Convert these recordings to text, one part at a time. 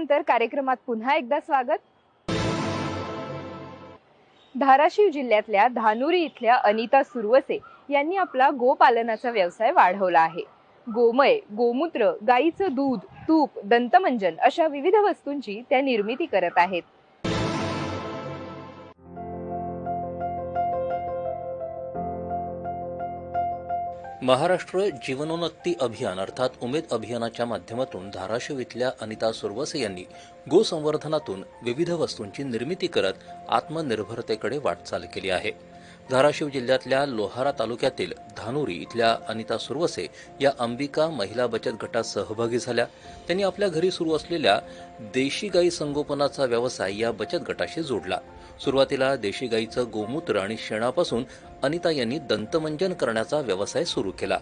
विश्रांतीनंतर कार्यक्रमात पुन्हा एकदा स्वागत. धाराशिव जिल्ह्यातल्या धानुरी इथल्या अनिता सुरवसे यांनी आपला गोपालनाचा व्यवसाय वाढवला आहे. गोमय गोमूत्र गाईचं दूध तूप दंतमंजन अशा विविध वस्तूंची त्या निर्मिती करत आहेत. महाराष्ट्र जीवनोन्नती अभियान अर्थात उमेद अभियानाच्या माध्यमातून धाराशिव इथल्या अनिता सुरवसे यांनी गोसंवर्धनातून विविध वस्तूंची निर्मिती करत आत्मनिर्भरतेकडे वाटचाल केली आहे. धाराशिव जिल्ह्यातल्या लोहारा तालुक्यातील धानुरी इथल्या अनिता सुरवसे या अंबिका महिला बचत गटात सहभागी झाल्या. त्यांनी आपल्या घरी सुरू असलेल्या देशी गाई संगोपनाचा व्यवसाय या बचत गटाशी जोडला. सुरुवातीला देशी गाईचं गोमूत्र आणि शेणापासून अनिता यांनी दंतमंजन करण्याचा व्यवसाय सुरू केला.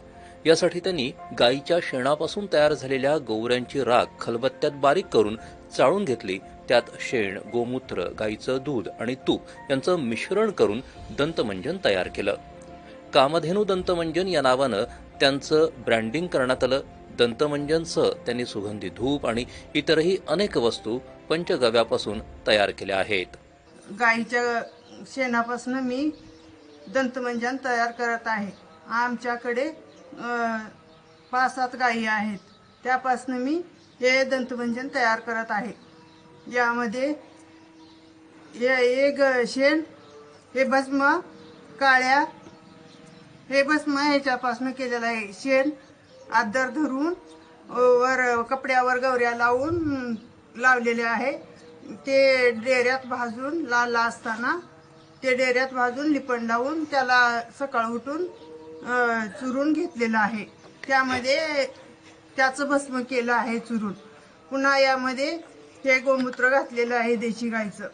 यासाठी त्यांनी गाईच्या शेणापासून तयार झालेल्या गोवऱ्यांची राख खलबत्त्यात बारीक करून चाळून घेतली त्यात शेण गोमूत्र गाईचं दूध आणि तूप यांचं मिश्रण करून दंतमंजन तयार केलं. कामधेनू दंतमंजन या नावानं त्यांचं ब्रँडिंग करण्यात आलं. दंतमंजनसह त्यांनी सुगंधी धूप आणि इतरही अनेक वस्तू पंचगव्यापासून तयार केल्या आहेत. गाईच्या शेणापासून मी दंतमंजन तयार करत आहे. आमच्याकडे पाच सात गायी आहेत. त्यापासून मी हे दंतमंजन तयार करत आहे. यामध्ये एक शेण हे भस्म काळ्या हे भस्म ह्याच्यापासून केलेलं आहे. शेण आदर धरून वर कपड्यावर गवऱ्या लावून लावलेले आहे. ते डेऱ्यात भाजून लाल असताना ते डेऱ्यात भाजून लिपण लावून त्याला सकाळ उठून चुरून घेतलेलं आहे. त्यामध्ये त्याचं भस्म केलं आहे चुरून. पुन्हा यामध्ये हे गोमूत्र घातलेलं आहे देशी गाईचं.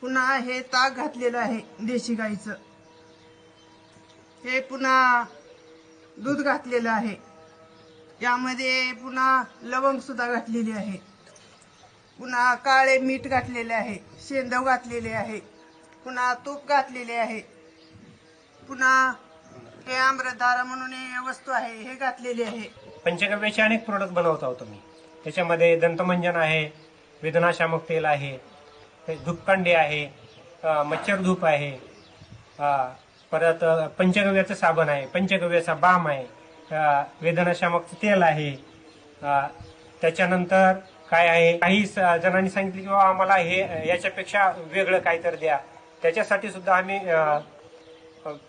पुन्हा हे ताक घातलेलं आहे देशी गाईचं. हे पुन्हा दूध घातलेलं आहे. यामध्ये पुन्हा लवंग सुद्धा घातलेली आहे. पुन्हा काळे मीठ घातलेले आहे. शेंदव घातलेले आहे. पुन्हा तूप घातलेले आहे. पुन्हा हे आम्रधारा म्हणून हे वस्तू आहे. हे घातलेली आहे. पंचगव्याचे अनेक प्रोडक्ट बनवत आहोत तुम्ही त्याच्यामध्ये दंतमंजन आहे वेदनाशामक तेल आहे ते आहे मच्छर धूप आहे परत पंचगव्याचं साबण आहे पंचगव्याचा बाम आहे वेदनाशामकचं वेदनाशामक तेल आहे त्याच्यानंतर काय आहे काही स- जणांनी सांगितले की बाबा आम्हाला हे याच्यापेक्षा वेगळं काहीतरी द्या. त्याच्यासाठी सुद्धा आम्ही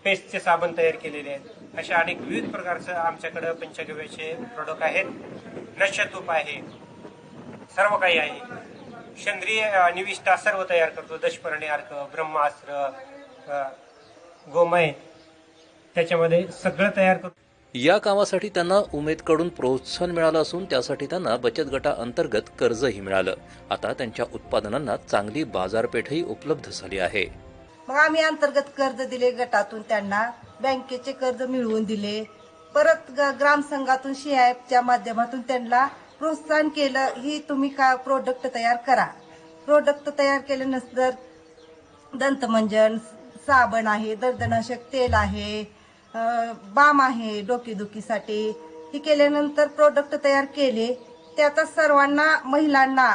पेस्टचे साबण तयार केलेले आहेत. अशा अनेक विविध प्रकारचं आमच्याकडं पंचगव्याचे प्रोडक्ट आहेत. नश्य तूप आहे. सर्व काही आहे. सेंद्रिय निविष्ठा सर्व तयार करतो. दशपर्णी अर्क ब्रह्मास्त्र गोमय. त्याच्यामध्ये सगळं तयार करतो. या कामासाठी त्यांना उमेदकडून प्रोत्साहन मिळालं असून त्यासाठी त्यांना बचत गटाअंतर्गत कर्जही मिळालं. आता त्यांच्या उत्पादनांना चांगली बाजारपेठही उपलब्ध झाली आहे. मग आम्ही अंतर्गत कर्ज दिले गटातून त्यांना. बँकेचे कर्ज मिळवून दिले. परत ग- ग्रामसंघातून शिआयच्या माध्यमातून त्यांना प्रोत्साहन केलं ही तुम्ही का प्रोडक्ट तयार करा? प्रोडक्ट तयार केल्यानंतर दंतमंजन साबण आहे दर्दनाशक तेल आहे बाम आहे डोकेदुखीसाठी. हे केल्यानंतर प्रोडक्ट तयार केले त्याचा सर्वांना महिलांना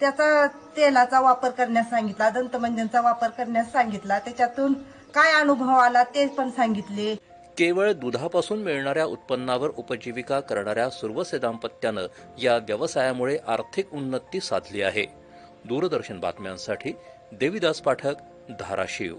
त्याचा तेलाचा वापर करण्यास सांगितला दंतमंजनचा वापर करण्यास सांगितला. त्याच्यातून काय अनुभव आला ते पण सांगितले. केवळ दुधापासून मिळणाऱ्या उत्पन्नावर उपजीविका करणाऱ्या सुरवसे दाम्पत्यानं या व्यवसायामुळे आर्थिक उन्नती साधली आहे. दूरदर्शन बातम्यांसाठी देविदास पाठक धाराशिव.